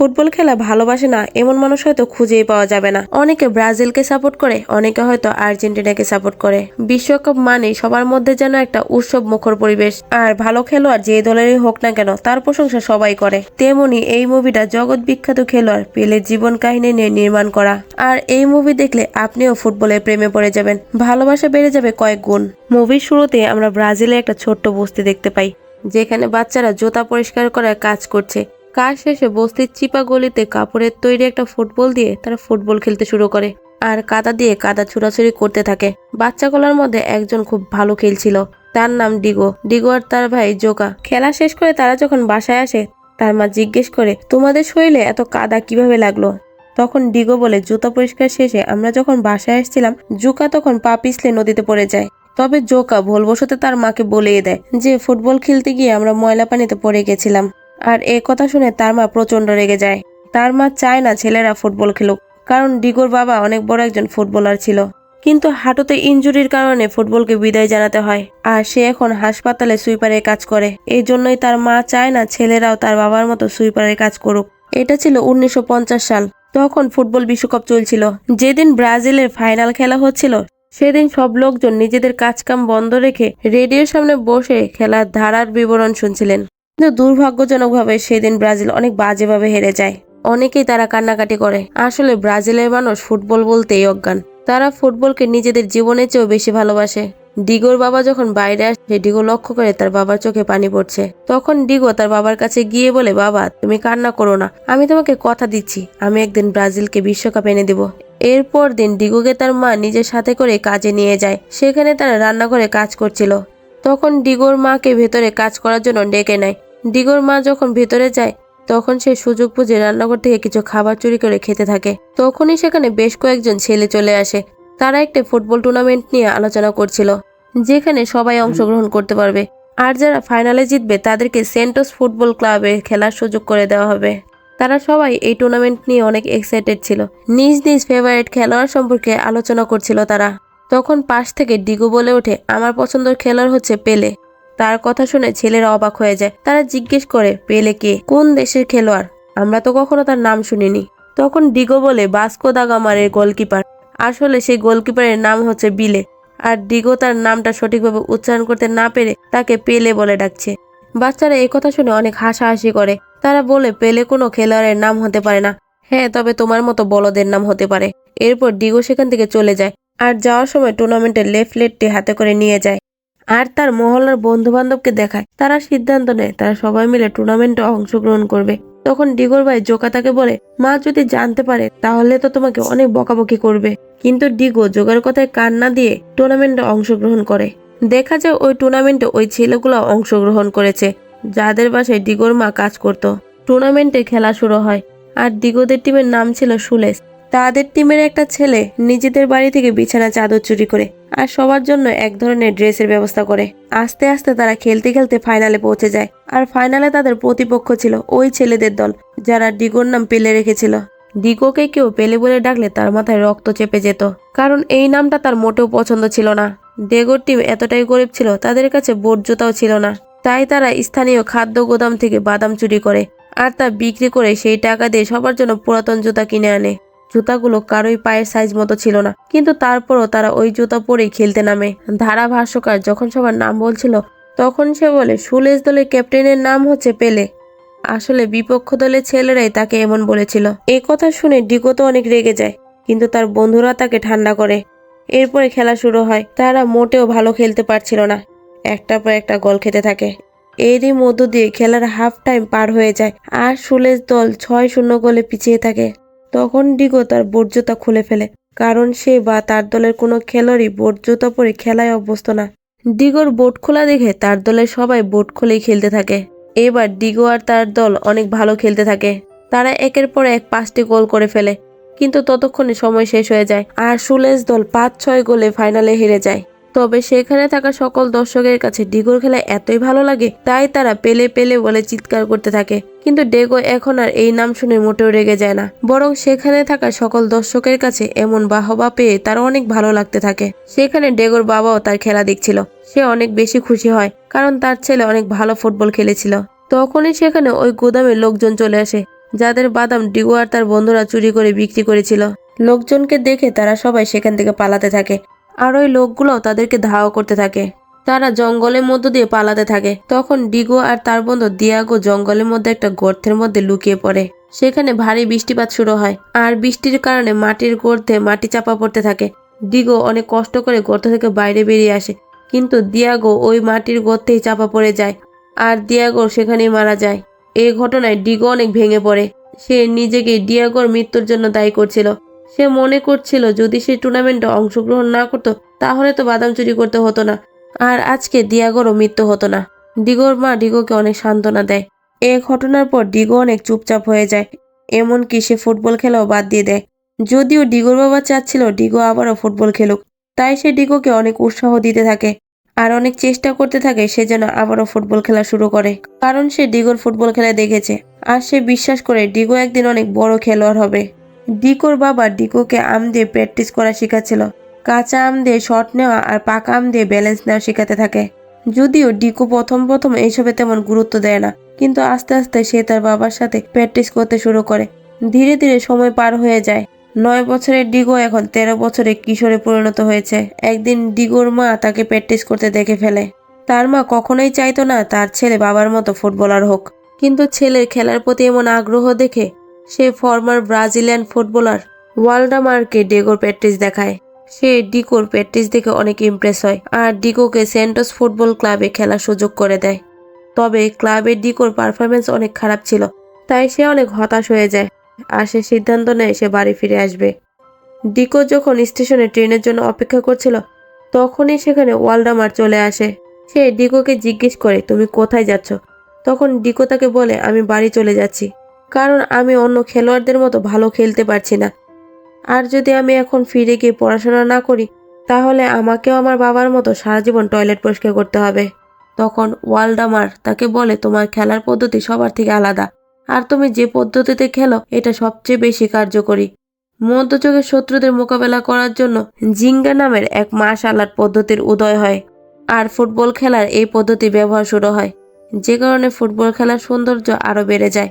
Football খেলা ভালোবাসে না, এমন মানুষ হয়তো খুঁজেই পাওয়া যাবে না। অনেকে ব্রাজিলকে সাপোর্ট করে, অনেকে হয়তো আর্জেন্টিনাকে সাপোর্ট করে। বিশ্বকাপ মানে সবার মধ্যে যেন একটা উৎসব মুখর পরিবেশ। আর ভালো খেলোয়াড় যে দলেরই হোক না কেন, তার প্রশংসা সবাই করে। তেমনি এই মুভিটা জগৎ বিখ্যাত খেলোয়াড় পেলের জীবন কাহিনী নিয়ে নির্মাণ করা। আর এই মুভি দেখলে আপনিও ফুটবলের প্রেমে পড়ে যাবেন। ভালোবাসা বেড়ে যাবে কয়েক গুণ। মুভির শুরুতে আমরা ব্রাজিলে একটা ছোট্ট বস্তি দেখতে পাই, যেখানে বাচ্চারা জুতা পরিষ্কার করার কাজ করছে। কাজ শেষে বস্তির চিপা গলিতে কাপড়ের তৈরি একটা ফুটবল দিয়ে তারা ফুটবল খেলতে শুরু করে। আর কাদা দিয়ে কাদা ছুড়াছুড়ি করতে থাকে। বাচ্চা বাচ্চাগুলোর মধ্যে একজন খুব ভালো খেলছিল, তার নাম ডিগো। ডিগো আর তার ভাই জোকা। খেলা শেষ করে তারা যখন বাসায় আসে, তার মা জিজ্ঞেস করে, তোমাদের শরীরে এত কাদা কীভাবে লাগল? তখন ডিগো বলে, জুতা পরিষ্কার শেষে আমরা যখন বাসায় এসেছিলাম জুকা তখন পা পিছলে নদীতে পড়ে যায়। তবে জোকা ভুলবশত তার মাকে বলেই দেয় যে, ফুটবল খেলতে গিয়ে আমরা ময়লা পানিতে পড়ে গেছিলাম। আর এ কথা শুনে তার মা প্রচণ্ড রেগে যায়। তার মা চায় না ছেলেরা ফুটবল খেলুক, কারণ ডিগোর বাবা অনেক বড় একজন ফুটবলার ছিল। কিন্তু হাঁটুতে ইনজুরির কারণে ফুটবলকে বিদায় জানাতে হয়, আর সে এখন হাসপাতালে সুইপারের কাজ করে। এই জন্যই তার মা চায় না ছেলেরাও তার বাবার মতো সুইপারের কাজ করুক। এটা ছিল উনিশশো পঞ্চাশ সাল, তখন ফুটবল বিশ্বকাপ চলছিল। যেদিন ব্রাজিলের ফাইনাল খেলা হচ্ছিল, সেদিন সব লোকজন নিজেদের কাজকাম বন্ধ রেখে রেডিওর সামনে বসে খেলার ধারার বিবরণ শুনছিলেন। কিন্তু দুর্ভাগ্যজনকভাবে সেদিন ব্রাজিল অনেক বাজেভাবে হেরে যায়। অনেকেই তারা কান্নাকাটি করে। আসলে ব্রাজিলের মানুষ ফুটবল বলতেই অজ্ঞান। তারা ফুটবলকে নিজেদের জীবনের চেয়েও বেশি ভালোবাসে। ডিগোর বাবা যখন বাইরে আসে, ডিগো লক্ষ্য করে তার বাবার চোখে পানি পড়ছে। তখন ডিগো তার বাবার কাছে গিয়ে বলে, বাবা, তুমি কান্না করো না। আমি তোমাকে কথা দিচ্ছি। আমি একদিন ব্রাজিলকে বিশ্বকাপ এনে দেব। এরপর দিন ডিগোকে তার মা নিজের সাথে করে কাজে নিয়ে যায়। সেখানে তারা রান্নাঘরে কাজ করছিল। তখন ডিগোর মাকে ভেতরে কাজ করার জন্য ডেকে নেয়। ডিগোর মা যখন ভেতরে যায়, তখন সে সুযোগ বুঝে রান্নাঘর থেকে কিছু খাবার চুরি করে খেতে থাকে। তখনই সেখানে বেশ কয়েকজন ছেলে চলে আসে। তারা একটা ফুটবল টুর্নামেন্ট নিয়ে আলোচনা করছিল, যেখানে সবাই অংশগ্রহণ করতে পারবে। আর যারা ফাইনালে জিতবে, তাদেরকে সেন্টোস ফুটবল ক্লাবে খেলার সুযোগ করে দেওয়া হবে। তারা সবাই এই টুর্নামেন্ট নিয়ে অনেক এক্সাইটেড ছিল। নিজ নিজ ফেভারিট খেলোয়াড় সম্পর্কে আলোচনা করছিল তারা। তখন পাশ থেকে ডিগো বলে ওঠে, আমার পছন্দের খেলোয়াড় হচ্ছে পেলে। তার কথা শুনে ছেলেরা অবাক হয়ে যায়। তারা জিজ্ঞেস করে, পেলে কে? কোন দেশের খেলোয়াড়? আমরা তো কখনো তার নাম শুনিনি। তখন ডিগো বলে, বাস্কো দাগামারের গোলকিপার। আসলে সেই গোলকিপারের নাম হচ্ছে বিলে। আর ডিগো তার নামটা সঠিকভাবে উচ্চারণ করতে না পেরে তাকে পেলে বলে ডাকছে। বাচ্চারা কথা শুনে অনেক হাসাহাসি করে। তারা বলে, পেলে কোনো খেলোয়াড়ের নাম হতে পারে না। হ্যাঁ তবে তোমার মতো বলদের নাম হতে পারে। এরপর ডিগো সেখান থেকে চলে যায়। আর যাওয়ার সময় টুর্নামেন্টের লেফলেটটি হাতে করে নিয়ে যায়। আর তার মহল্লার বন্ধু বান্ধবকে দেখায়। তারা সিদ্ধান্ত নেয়, তারা সবাই মিলে টুর্নামেন্টে অংশগ্রহণ করবে। তখন ডিগোর ভাই জোকা তাকে বলে, মা যদি জানতে পারে, তাহলে তো তোমাকে অনেক বকাবকি করবে। কিন্তু ডিগো জোগার কথায় কান না দিয়ে টুর্নামেন্টে অংশগ্রহণ করে। দেখা যায় ওই টুর্নামেন্টে ওই ছেলেগুলো অংশগ্রহণ করেছে, যাদের বাসায় ডিগোর মা কাজ করত। টুর্নামেন্টে খেলা শুরু হয়, আর ডিগোদের টিমের নাম ছিল সুলেশ তাদের টিমের একটা ছেলে নিজেদের বাড়ি থেকে বিছানা চাদর চুরি করে আর সবার জন্য এক ধরনের ড্রেসের ব্যবস্থা করে। আস্তে আস্তে তারা খেলতে খেলতে ফাইনালে পৌঁছে যায় আর ফাইনালে তাদের প্রতিপক্ষ ছিল ওই ছেলেদের দল, যারা ডিগোর নাম পেলে রেখেছিল। ডিগোকে কেউ পেলে বলে ডাকলে তার মাথায় রক্ত চেপে যেত, কারণ এই নামটা তার মোটেও পছন্দ ছিল না। ডেগোর টিম এতটাই গরিব ছিল, তাদের কাছে বোট জুতাও ছিল না। তাই তারা স্থানীয় খাদ্য গোদাম থেকে বাদাম চুরি করে, আর তা বিক্রি করে সেই টাকা দিয়ে সবার জন্য পুরাতন জুতা কিনে আনে। জুতাগুলো কারোই পায়ের সাইজ মতো ছিল না। কিন্তু তারপরও তারা ওই জুতা পরেই খেলতে নামে। ধারা ভাষ্যকার যখন সবার নাম বলছিল, তখন সে বলে সুলেশ দলের ক্যাপ্টেনের নাম হচ্ছে পেলে। আসলে বিপক্ষ দলের ছেলেরাই তাকে এমন বলেছিল। এ কথা শুনে ডিগো তো অনেক রেগে যায়, কিন্তু তার বন্ধুরা তাকে ঠান্ডা করে। এরপরে খেলা শুরু হয়। তারা মোটেও ভালো খেলতে পারছিল না। একটা পর একটা গোল খেতে থাকে। এরই মধ্য দিয়ে খেলার হাফ টাইম পার হয়ে যায়, আর সুলেশ দল ছয় শূন্য গোলে পিছিয়ে থাকে। তখন ডিগো তার বর্জ্যতা খুলে ফেলে, কারণ সে বা তার দলের কোনো খেলোয়াড়ই বর্জ্যতা পরে খেলায় অভ্যস্ত না। ডিগোর বোট খোলা দেখে তার দলের সবাই বোট খুলেই খেলতে থাকে। এবার ডিগো আর তার দল অনেক ভালো খেলতে থাকে। তারা একের পর এক পাঁচটি গোল করে ফেলে, কিন্তু ততক্ষণে সময় শেষ হয়ে যায় আর সুলেশ দল পাঁচ ছয় গোলে ফাইনালে হেরে যায়। তবে সেখানে থাকা সকল দর্শকের কাছে ডিগোর খেলা এতই ভালো লাগে, তাই তারা পেলে পেলে বলে চিৎকার করতে থাকে। কিন্তু ডেগো এখন আর এই নাম শুনে মোটেও রেগে যায় না। বরং সেখানে থাকা সকল দর্শকের কাছে এমন বাহবা পেয়ে তার অনেক ভালো লাগতে থাকে। সেখানে ডেগোর বাবাও তার খেলা দেখছিল। সে অনেক বেশি খুশি হয়, কারণ তার ছেলে অনেক ভালো ফুটবল খেলেছিল। তখনই সেখানে ওই গুদামে লোকজন চলে আসে, যাদের বাদাম ডিগো আর তার বন্ধুরা চুরি করে বিক্রি করেছিল। লোকজনকে দেখে তারা সবাই সেখান থেকে পালাতে থাকে। আর ওই লোকগুলো তাদেরকে ধাওয়া করতে থাকে। তারা জঙ্গলের মধ্য দিয়ে পালাতে থাকে। তখন ডিগো আর তার বন্ধু দিয়াগো জঙ্গলের মধ্যে একটা গর্তের মধ্যে লুকিয়ে পড়ে। সেখানে ভারী বৃষ্টিপাত শুরু হয় আর বৃষ্টির কারণে মাটির গর্তে মাটি চাপা পড়তে থাকে। ডিগো অনেক কষ্ট করে গর্ত থেকে বাইরে বেরিয়ে আসে, কিন্তু দিয়াগো ওই মাটির গর্তেই চাপা পড়ে যায় আর দিয়াগো সেখানেই মারা যায়। এই ঘটনায় ডিগো অনেক ভেঙে পড়ে। সে নিজেকে ডিয়াগোর মৃত্যুর জন্য দায়ী করছিল। সে মনে করছিল যদি সে টুর্নামেন্টে অংশগ্রহণ না করতো, তাহলে তো বাদাম চুরি করতে হতো না। আর আজকে দিয়াগোরও মৃত্যু হতো না। ডিগোর মা ডিগোকে অনেক সান্ত্বনা দেয়। এ ঘটনার পর ডিগো অনেক চুপচাপ হয়ে যায়। এমনকি সে ফুটবল খেলাও বাদ দিয়ে দেয়। যদিও ডিগোর বাবা চাচ্ছিল ডিগো আবারও ফুটবল খেলুক, তাই সে ডিগোকে অনেক উৎসাহ দিতে থাকে। আর অনেক চেষ্টা করতে থাকে সে যেন আবারও ফুটবল খেলা শুরু করে। কারণ সে ডিগোর ফুটবল খেলা দেখেছে। আর সে বিশ্বাস করে ডিগো একদিন অনেক বড় খেলোয়াড় হবে। ডিগোর বাবা ডিকোকে আম দিয়ে প্র্যাকটিস করা শেখাচ্ছিল। কাঁচা আম দিয়ে শট নেওয়া আর পাকা আম দিয়ে ব্যালেন্স নেওয়া শেখাতে থাকে। যদিও ডিকো প্রথম প্রথম এইসবে তেমন গুরুত্ব দেয় না, কিন্তু আস্তে আস্তে সে তার বাবার সাথে প্র্যাকটিস করতে শুরু করে। ধীরে ধীরে সময় পার হয়ে যায়। নয় বছরের ডিগো এখন তেরো বছরে কিশোরে পরিণত হয়েছে। একদিন ডিগোর মা তাকে প্র্যাকটিস করতে দেখে ফেলে। তার মা কখনোই চাইতো না তার ছেলে বাবার মতো ফুটবলার হোক। কিন্তু ছেলের খেলার প্রতি এমন আগ্রহ দেখে সে ফর্মার ব্রাজিলিয়ান ফুটবলার ওয়ালডামারকে ডেগোর প্র্যাকটিস দেখায়। সে ডিকোর প্র্যাকটিস দেখে অনেক ইমপ্রেস হয় আর ডিকোকে সেন্টোস ফুটবল ক্লাবে খেলার সুযোগ করে দেয়। তবে ক্লাবে ডিকোর পারফরমেন্স অনেক খারাপ ছিল, তাই সে অনেক হতাশ হয়ে যায় আর সে সিদ্ধান্ত নেয় সে বাড়ি ফিরে আসবে। ডিকো যখন স্টেশনে ট্রেনের জন্য অপেক্ষা করছিল, তখনই সেখানে ওয়ালডামার চলে আসে। সে ডিকোকে জিজ্ঞেস করে, তুমি কোথায় যাচ্ছ? তখন ডিকো তাকে বলে, আমি বাড়ি চলে যাচ্ছি। কারণ আমি অন্য খেলোয়াড়দের মতো ভালো খেলতে পারছি না। আর যদি আমি এখন ফিরে গিয়ে পড়াশোনা না করি, তাহলে আমাকেও আমার বাবার মতো সারা জীবন টয়লেট পরিষ্কার করতে হবে। তখন ওয়ালডামার তাকে বলে, তোমার খেলার পদ্ধতি সবার থেকে আলাদা। আর তুমি যে পদ্ধতিতে খেলো, এটা সবচেয়ে বেশি কার্যকরী। মধ্যযুগের শত্রুদের মোকাবেলা করার জন্য জিঙ্গা নামের এক মার্শাল আর্ট পদ্ধতির উদয় হয়। আর ফুটবল খেলার এই পদ্ধতি ব্যবহার শুরু হয়। যে কারণে ফুটবল খেলার সৌন্দর্য আরও বেড়ে যায়।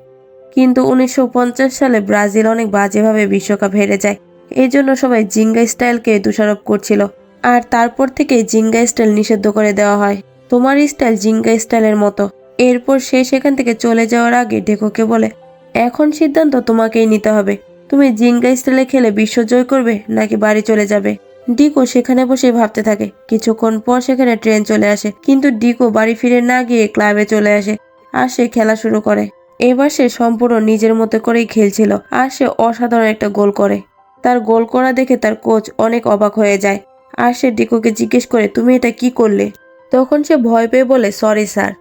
কিন্তু উনিশশো পঞ্চাশ সালে ব্রাজিল অনেক বাজেভাবে বিশ্বকাপ হেরে যায়। এই জন্য সবাই জিঙ্গা স্টাইলকে দোষারোপ করছিল। আর তারপর থেকে জিঙ্গা স্টাইল নিষিদ্ধ করে দেওয়া হয়। তোমার স্টাইল জিঙ্গা স্টাইলের মতো। এরপর সে সেখান থেকে চলে যাওয়ার আগে ডেকোকে বলে, এখন সিদ্ধান্ত তোমাকেই নিতে হবে। তুমি জিঙ্গা স্টাইলে খেলে বিশ্ব জয় করবে নাকি বাড়ি চলে যাবে? ডিকো সেখানে বসে ভাবতে থাকে। কিছুক্ষণ পর সেখানে ট্রেন চলে আসে। কিন্তু ডিকো বাড়ি ফিরে না গিয়ে ক্লাবে চলে আসে। আর সে খেলা শুরু করে। এবার সে সম্পূর্ণ নিজের মতো করেই খেলছিল আর সে অসাধারণ একটা গোল করে। তার গোল করা দেখে তার কোচ অনেক অবাক হয়ে যায়। আর সে ডিকোকে জিজ্ঞেস করে, তুমি এটা কি করলে? তখন সে ভয় পেয়ে বলে, সরি, স্যার।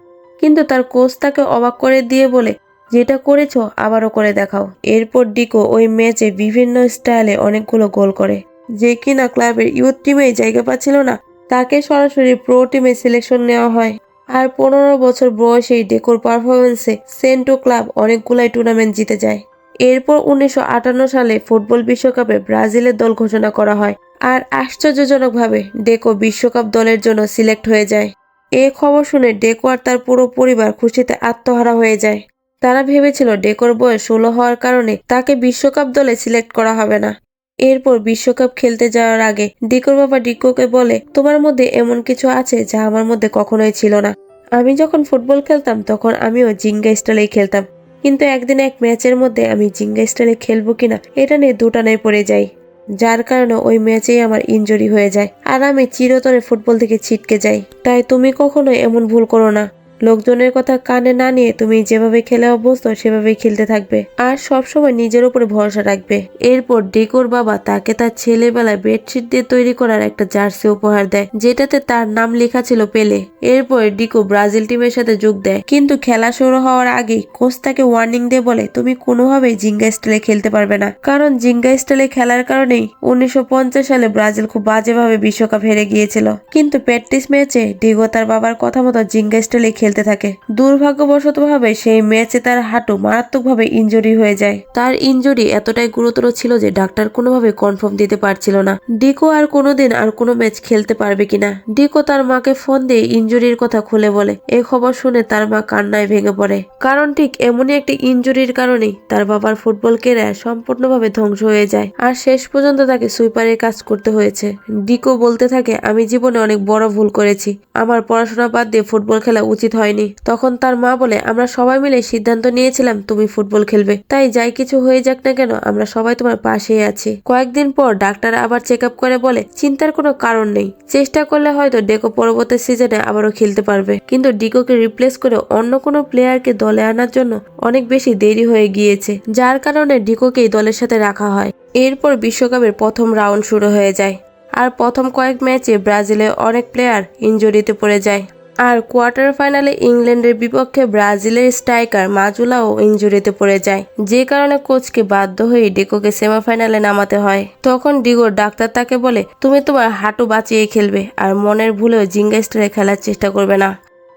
কিন্তু তার কোচ তাকে অবাক করে দিয়ে বলে, যেটা করেছ আবারও করে দেখাও। এরপর ডিকো ওই ম্যাচে বিভিন্ন স্টাইলে অনেকগুলো গোল করে। যে কিনা ক্লাবের ইউথ টিমে জায়গা পাচ্ছিল না, তাকে সরাসরি প্রো টিমে সিলেকশন নেওয়া হয়। আর পনেরো বছর বয়সেই ডেকোর পারফরমেন্সে সেন্টো ক্লাব অনেকগুলাই টুর্নামেন্ট জিতে যায়। এরপর উনিশশো আটান্ন সালে ফুটবল বিশ্বকাপে ব্রাজিলের দল ঘোষণা করা হয় আর আশ্চর্যজনকভাবে ডেকো বিশ্বকাপ দলের জন্য সিলেক্ট হয়ে যায়। এ খবর শুনে ডেকো আর তার পুরো পরিবার খুশিতে আত্মহারা হয়ে যায়। তারা ভেবেছিল ডেকোর বয়স ষোলো হওয়ার কারণে তাকে বিশ্বকাপ দলে সিলেক্ট করা হবে না। এরপর বিশ্বকাপ খেলতে যাওয়ার আগে ডিকোর বাবা ডিকোকে বলে, তোমার মধ্যে এমন কিছু আছে যা আমার মধ্যে কখনোই ছিল না। আমি যখন ফুটবল খেলতাম, তখন আমিও জিঙ্গা স্টাইলেই খেলতাম। কিন্তু একদিন এক ম্যাচের মধ্যে আমি জিঙ্গা স্টাইলে খেলব কিনা, এটা নিয়ে দুটানায় পড়ে যাই। যার কারণে ওই ম্যাচেই আমার ইঞ্জুরি হয়ে যায়। আর আমি চিরতরে ফুটবল থেকে ছিটকে যাই। তাই তুমি কখনো এমন ভুল করো না। লোকজনের কথা কানে না নিয়ে তুমি যেভাবে খেলে অভ্যস্ত, সেভাবেই খেলতে থাকবে। আর সবসময় নিজের উপরে ভরসা রাখবে। এরপর ডেকোর বাবা তাকে তার ছেলেবেলায় বেডশিট দিয়ে তৈরি করার একটা জার্সি উপহার দেয়, যেটাতে তার নাম লেখা ছিল পেলে। এরপর ডিকো ব্রাজিল টিমের সাথে যোগ দেয়। কিন্তু খেলা শুরু হওয়ার আগেই কোচ তাকে ওয়ার্নিং দিয়ে বলে, তুমি কোনোভাবেই জিঙ্গা স্টাইলে খেলতে পারবে না। কারণ জিঙ্গা স্টাইলে খেলার কারণেই উনিশশো পঞ্চাশ সালে ব্রাজিল খুব বাজেভাবে বিশ্বকাপ হেরে গিয়েছিল। কিন্তু প্র্যাকটিস ম্যাচে ডিগো তার বাবার কথা মতো জিঙ্গা স্টাইলে খেলতে খেলতে থাকে। দুর্ভাগ্যবশতভাবে সেই ম্যাচে তার হাঁটু মারাত্মকভাবে ইনজুরি হয়ে যায়। তার ইনজুরি এতটাই গুরুতর ছিল যে ডাক্তার কোনোভাবে কনফার্ম দিতে পারছিল না। ডিকো আর কোনোদিন আর কোনো ম্যাচ খেলতে পারবে কিনা? ডিকো তার মাকে ফোন দিয়ে ইনজুরির কথা খুলে বলে। এই খবর শুনে তার মা কান্নায় ভেঙে পড়ে। কারণ ঠিক এমনই একটি ইনজুরির কারণেই তার বাবার ফুটবল কেরিয়ার সম্পূর্ণভাবে ধ্বংস হয়ে যায় আর শেষ পর্যন্ত তাকে সুইপারের কাজ করতে হয়েছে। ডিকো বলতে থাকে, আমি জীবনে অনেক বড় ভুল করেছি। আমার পড়াশোনা বাদ দিয়ে ফুটবল খেলা উচিত হয়নি। তখন তার মা বলে, আমরা সবাই মিলে সিদ্ধান্ত নিয়েছিলাম তুমি ফুটবল খেলবে। তাই যাই কিছু হয়ে যাক না কেন, আমরা সবাই তোমার পাশেই আছি। কয়েকদিন পর ডাক্তার আবার চেক আপ করে বলে, চিন্তার কোনো কারণ নেই। চেষ্টা করলে হয়তো ডেকো পরবর্তী সিজনে আবারও খেলতে পারবে। কিন্তু ডিকোকে রিপ্লেস করে অন্য কোনো প্লেয়ারকে দলে আনার জন্য অনেক বেশি দেরি হয়ে গিয়েছে, যার কারণে ডিকোকেই দলের সাথে রাখা হয়। এরপর বিশ্বকাপের প্রথম রাউন্ড শুরু হয়ে যায়। আর প্রথম কয়েক ম্যাচে ব্রাজিলের অনেক প্লেয়ার ইনজুরিতে পড়ে যায়। আর কোয়ার্টার ফাইনালে ইংল্যান্ডের বিপক্ষে ব্রাজিলের স্ট্রাইকার মাজুলাও ইনজুরিতে পড়ে যায়, যে কারণে কোচকে বাধ্য হয়ে ডিকোকে সেমিফাইনালে নামাতে হয়। তখন ডিগোর ডাক্তার তাকে বলে, তুমি তোমার হাঁটু বাঁচিয়ে খেলবে আর মনের ভুলেও জিঙ্গা স্টারে খেলার চেষ্টা করবে না।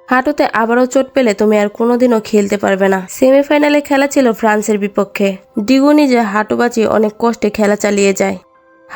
হাঁটুতে আবারও চোট পেলে তুমি আর কোনোদিনও খেলতে পারবে না। সেমিফাইনালে খেলা ছিল ফ্রান্সের বিপক্ষে। ডিগো নিজে হাঁটু বাঁচিয়ে অনেক কষ্টে খেলা চালিয়ে যায়।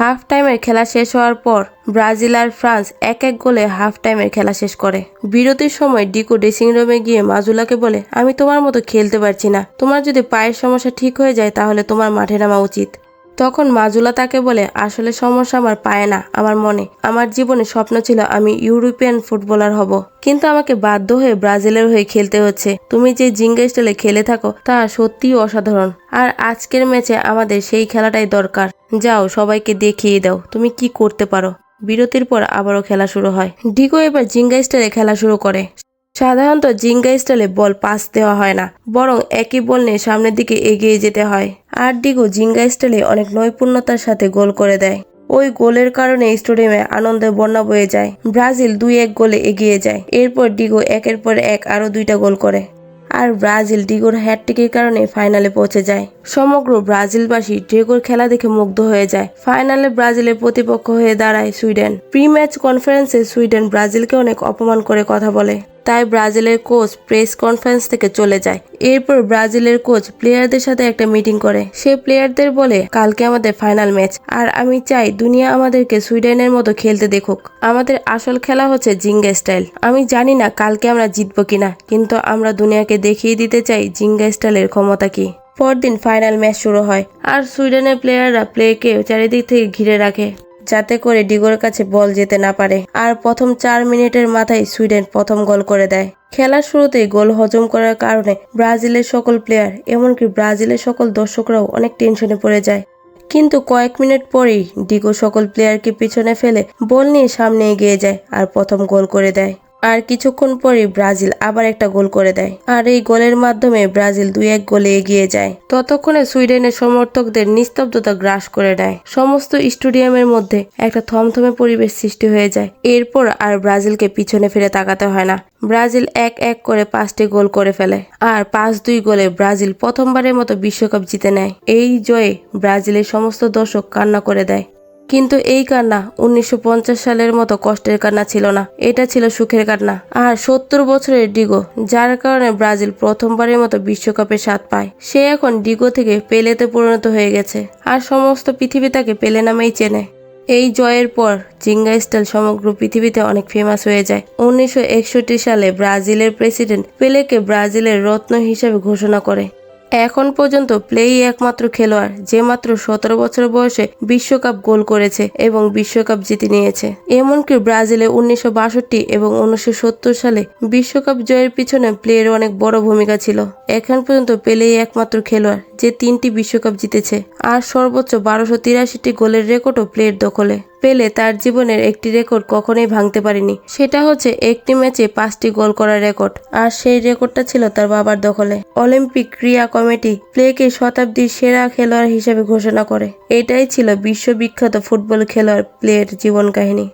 হাফ টাইমের খেলা শেষ হওয়ার পর ব্রাজিল আর ফ্রান্স এক এক গোলে হাফ টাইমের খেলা শেষ করে। বিরতির সময় ডিকো ড্রেসিং রুমে গিয়ে মাজুলাকে বলে, আমি তোমার মতো খেলতে পারছি না। তোমার যদি পায়ের সমস্যা ঠিক হয়ে যায়, তাহলে তোমার মাঠে নামা উচিত। তখন মাজুলা তাকে বলে, আসলে সমস্যা আমার পায় না, আমার মনে। আমার জীবনে স্বপ্ন ছিল আমি ইউরোপিয়ান ফুটবলার হব। কিন্তু আমাকে বাধ্য হয়ে ব্রাজিলের হয়ে খেলতে হচ্ছে। তুমি যে জিঙ্গা স্টাইলে খেলে থাকো, তা সত্যিই অসাধারণ। আর আজকের ম্যাচে আমাদের সেই খেলাটাই দরকার। যাও, সবাইকে দেখিয়ে দাও, তুমি কি করতে পারো? বিরতির পর আবারও খেলা শুরু হয়। ডিগো এবার জিঙ্গা স্টাইলে খেলা শুরু করে। সাধারণত জিঙ্গা স্টাইলে বল পাস দেওয়া হয় না, বরং একই বল নিয়ে সামনের দিকে এগিয়ে যেতে হয়। আর ডিগো জিঙ্গা স্টাইলে অনেক নৈপুণ্যতার সাথে গোল করে দেয়। ওই গোলের কারণে স্টেডিয়ামে আনন্দের বন্যা বয়ে যায়। ব্রাজিল দুই এক গোলে এগিয়ে যায়। এরপর ডিগো একের পর এক আরও দুইটা গোল করে। আর ব্রাজিল ডিগোর হ্যাটটিকের কারণে ফাইনালে পৌঁছে যায়। সমগ্র ব্রাজিলবাসী ডিগোর খেলা দেখে মুগ্ধ হয়ে যায়। ফাইনালে ব্রাজিলের প্রতিপক্ষ হয়ে দাঁড়ায় সুইডেন। প্রি ম্যাচ কনফারেন্সে সুইডেন ব্রাজিলকে অনেক অপমান করে কথা বলে। তাই ব্রাজিলের কোচ প্রেস কনফারেন্স থেকে চলে যায়। এরপর ব্রাজিলের কোচ প্লেয়ারদের সাথে একটা মিটিং করে। সে প্লেয়ারদের বলে, কালকে আমাদের ফাইনাল ম্যাচ। আর আমি চাই দুনিয়া আমাদেরকে সুইডেনের মতো খেলতে দেখুক। আমাদের আসল খেলা হচ্ছে জিঙ্গা স্টাইল। আমি জানি না কালকে আমরা জিতবো কিনা, কিন্তু আমরা দুনিয়াকে দেখিয়ে দিতে চাই জিঙ্গা স্টাইলের ক্ষমতা কি। পরদিন ফাইনাল ম্যাচ শুরু হয়, আর সুইডেনের প্লেয়াররা প্লেকে চারিদিক থেকে ঘিরে রাখে। যাতে করে ডিগোর কাছে বল যেতে না পারে। আর প্রথম চার মিনিটের মাথায় সুইডেন প্রথম গোল করে দেয়। খেলার শুরুতেই গোল হজম করার কারণে ব্রাজিলের সকল প্লেয়ার এমনকি ব্রাজিলের সকল দর্শকরাও অনেক টেনশনে পড়ে যায়। কিন্তু কয়েক মিনিট পরেই ডিগো সকল প্লেয়ারকে পিছনে ফেলে বল নিয়ে সামনে এগিয়ে যায় আর প্রথম গোল করে দেয়। আর কিছুক্ষণ পরেই ব্রাজিল আবার একটা গোল করে দেয়। আর এই গোলের মাধ্যমে ব্রাজিল দুই এক গোলে এগিয়ে যায়। ততক্ষণে সুইডেনের সমর্থকদের নিস্তব্ধতা গ্রাস করে নেয়। সমস্ত স্টেডিয়ামের মধ্যে একটা থমথমে পরিবেশ সৃষ্টি হয়ে যায়। এরপর আর ব্রাজিলকে পিছনে ফিরে তাকাতে হয় না। ব্রাজিল এক এক করে পাঁচটি গোল করে ফেলে। আর পাঁচ দুই গোলে ব্রাজিল প্রথমবারের মতো বিশ্বকাপ জিতে নেয়। এই জয়ে ব্রাজিলের সমস্ত দর্শক কান্না করে দেয়। কিন্তু এই কান্না উনিশশো পঞ্চাশ সালের মতো কষ্টের কান্না ছিল না। এটা ছিল সুখের কান্না। আর সত্তর বছরের ডিগো, যার কারণে ব্রাজিল প্রথমবারের মতো বিশ্বকাপে স্বাদ পায়। সে এখন ডিগো থেকে পেলেতে পরিণত হয়ে গেছে আর সমস্ত পৃথিবী তাকে পেলে নামেই চেনে। এই জয়ের পর জিঙ্গা স্টাইল সমগ্র পৃথিবীতে অনেক ফেমাস হয়ে যায়। উনিশশো একষট্টি সালে ব্রাজিলের প্রেসিডেন্ট পেলেকে ব্রাজিলের রত্ন হিসেবে ঘোষণা করে। এখন পর্যন্ত প্লেই একমাত্র খেলোয়াড় যে মাত্র সতেরো বছর বয়সে বিশ্বকাপ গোল করেছে এবং বিশ্বকাপ জিতে নিয়েছে। এমনকি ব্রাজিলে উনিশশো বাষট্টি এবং উনিশশো সত্তর সালে বিশ্বকাপ জয়ের পিছনে প্লেয়ের অনেক বড় ভূমিকা ছিল। এখন পর্যন্ত পেলেই একমাত্র খেলোয়াড় যে তিনটি বিশ্বকাপ জিতেছে, আর সর্বোচ্চ বারোশো তিরাশিটি গোলের রেকর্ডও প্লেয়ের দখলে। পেলে তার জীবনের একটি রেকর্ড কখনোই ভাঙতে পারেনি। সেটা হচ্ছে একটি ম্যাচে পাঁচটি গোল করার রেকর্ড, আর সেই রেকর্ডটা ছিল তার বাবার দখলে। অলিম্পিক ক্রিয়া কমিটি প্লেকে শতাব্দীর সেরা খেলোয়াড় হিসেবে ঘোষণা করে। এটাই ছিল বিশ্ববিখ্যাত ফুটবল খেলোয়াড় প্লেয়ের জীবন কাহিনী।